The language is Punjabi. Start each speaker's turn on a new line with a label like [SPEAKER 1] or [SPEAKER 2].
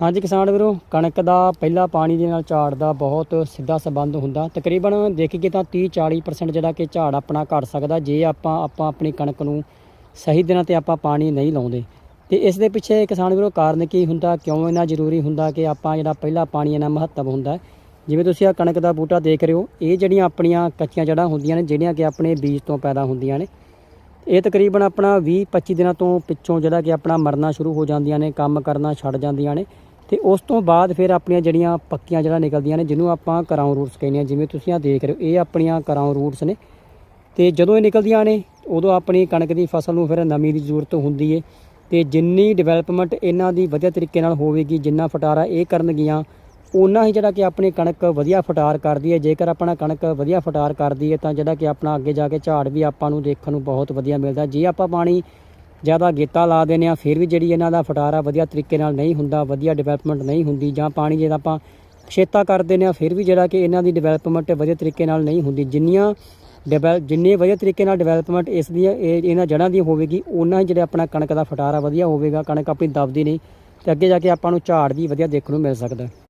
[SPEAKER 1] ਹਾਂਜੀ ਕਿਸਾਨ ਵੀਰੋ, ਕਣਕ ਦਾ ਪਹਿਲਾ ਪਾਣੀ ਦੇ ਨਾਲ ਝਾੜ ਦਾ ਬਹੁਤ ਸਿੱਧਾ ਸੰਬੰਧ ਹੁੰਦਾ। ਤਕਰੀਬਨ ਦੇਖੀਏ ਤਾਂ 30 40% ਜਿਹੜਾ ਕਿ ਝਾੜ ਆਪਣਾ ਘਟ ਸਕਦਾ, ਜੇ ਆਪਾਂ ਆਪਾਂ ਆਪਣੀ ਕਣਕ ਨੂੰ ਸਹੀ ਦਿਨਾਂ ਤੇ ਆਪਾਂ ਪਾਣੀ ਨਹੀਂ ਲਾਉਂਦੇ। ਤੇ ਇਸ ਦੇ ਪਿੱਛੇ ਕਿਸਾਨ ਵੀਰੋ, ਕਾਰਨ ਕੀ ਹੁੰਦਾ, ਕਿਉਂ ਇਹਨਾਂ ਜ਼ਰੂਰੀ ਹੁੰਦਾ ਕਿ ਆਪਾਂ ਜਿਹੜਾ ਪਹਿਲਾ ਪਾਣੀ ਇਹਨਾਂ ਮਹੱਤਵ ਹੁੰਦਾ ਜਿਵੇਂ ਤੁਸੀਂ ਆ ਕਣਕ ਦਾ ਬੂਟਾ ਦੇਖ ਰਹੇ ਹੋ, ਇਹ ਜਿਹੜੀਆਂ ਆਪਣੀਆਂ ਕੱਚੀਆਂ ਜੜ੍ਹਾਂ ਹੁੰਦੀਆਂ ਨੇ, ਜਿਹੜੀਆਂ ਕਿ ਆਪਣੇ ਬੀਜ ਤੋਂ ਪੈਦਾ ਹੁੰਦੀਆਂ ਨੇ, ਇਹ ਤਕਰੀਬਨ ਆਪਣਾ 20 25 ਦਿਨਾਂ ਤੋਂ ਪਿੱਛੋਂ ਜਿਹੜਾ ਕਿ ਆਪਣਾ ਮਰਨਾ ਸ਼ੁਰੂ ਹੋ ਜਾਂਦੀਆਂ ਨੇ, ਕੰਮ ਕਰਨਾ ਛੱਡ ਜਾਂਦੀਆਂ ਨੇ। ਤੇ ਉਸ ਤੋਂ ਬਾਅਦ ਫਿਰ ਆਪਣੀਆਂ ਜਿਹੜੀਆਂ ਪੱਕੀਆਂ ਜਿਹੜਾ ਨਿਕਲਦੀਆਂ ਨੇ, ਜਿਹਨੂੰ ਆਪਾਂ ਕਰਾਉ ਰੂਟਸ ਕਹਿੰਦੇ ਆ ਜਿਵੇਂ ਤੁਸੀਂ ਆ ਦੇਖ ਰਹੇ ਹੋ, ਇਹ ਆਪਣੀਆਂ ਕਰਾਉ ਰੂਟਸ ਨੇ। ਤੇ ਜਦੋਂ ਇਹ ਨਿਕਲਦੀਆਂ ਨੇ, ਉਦੋਂ ਆਪਣੀ ਕਣਕ ਦੀ ਫਸਲ ਨੂੰ ਫਿਰ ਨਮੀ ਦੀ ਜ਼ਰੂਰਤ ਹੁੰਦੀ ਏ। ਤੇ ਜਿੰਨੀ ਡਿਵੈਲਪਮੈਂਟ ਇਹਨਾਂ ਦੀ ਵਧੀਆ ਤਰੀਕੇ ਨਾਲ ਹੋਵੇਗੀ, ਜਿੰਨਾ ਫਟਾਰਾ ਇਹ ਕਰਨਗੀਆਂ ਉਹਨਾਂ ਹੀ ਜਿਹੜਾ ਕਿ ਆਪਣੀ ਕਣਕ ਵਧੀਆ ਫਟਾਰ ਕਰਦੀ ਹੈ ਜੇਕਰ ਆਪਣਾ ਕਣਕ ਵਧੀਆ ਫਟਾਰ ਕਰਦੀ ਹੈ ਤਾਂ ਜਿਹੜਾ ਕਿ ਆਪਣਾ ਅੱਗੇ ਜਾ ਕੇ ਝਾੜ ਵੀ ਆਪਾਂ ਨੂੰ ਦੇਖਣ ਨੂੰ ਬਹੁਤ ਵਧੀਆ ਮਿਲਦਾ। ਜੇ ਆਪਾਂ ਪਾਣੀ ਜ਼ਿਆਦਾ ਗੇਤਾ ਲਾ ਦਿੰਦੇ ਆ, ਫਿਰ ਵੀ ਜਿਹੜੀ ਇਹਨਾਂ ਦਾ ਫਟਾਰਾ ਵਧੀਆ ਤਰੀਕੇ ਨਾਲ ਨਹੀਂ ਹੁੰਦਾ, ਵਧੀਆ ਡਿਵੈਲਪਮੈਂਟ ਨਹੀਂ ਹੁੰਦੀ ਜਾਂ ਪਾਣੀ ਜਿਹੜਾ ਆਪਾਂ ਛੇਤਾ ਕਰ ਦਿੰਦੇ ਆ, ਫਿਰ ਵੀ ਜਿਹੜਾ ਕਿ ਇਹਨਾਂ ਦੀ ਡਿਵੈਲਪਮੈਂਟ ਵਧੀਆ ਤਰੀਕੇ ਨਾਲ ਨਹੀਂ ਹੁੰਦੀ। ਜਿੰਨੀਆਂ ਡਿਵੈਲ ਜਿੰਨੇ ਵਧੀਆ ਤਰੀਕੇ ਨਾਲ ਡਿਵੈਲਪਮੈਂਟ ਇਸ ਦੀ ਇਹ- ਇਹਨਾਂ ਜੜ੍ਹਾਂ ਦੀ ਹੋਵੇਗੀ ਉਹਨਾਂ ਹੀ ਜਿਹੜੇ ਆਪਣਾ ਕਣਕ ਦਾ ਫਟਾਰਾ ਵਧੀਆ ਹੋਵੇਗਾ, ਕਣਕ ਆਪਣੀ ਦਬਦੀ ਨਹੀਂ ਤੇ ਅੱਗੇ ਜਾ ਕੇ ਆਪਾਂ ਨੂੰ ਝਾੜ ਵੀ ਵਧੀਆ ਦੇਖਣ ਨੂੰ ਮਿਲ ਸਕਦਾ।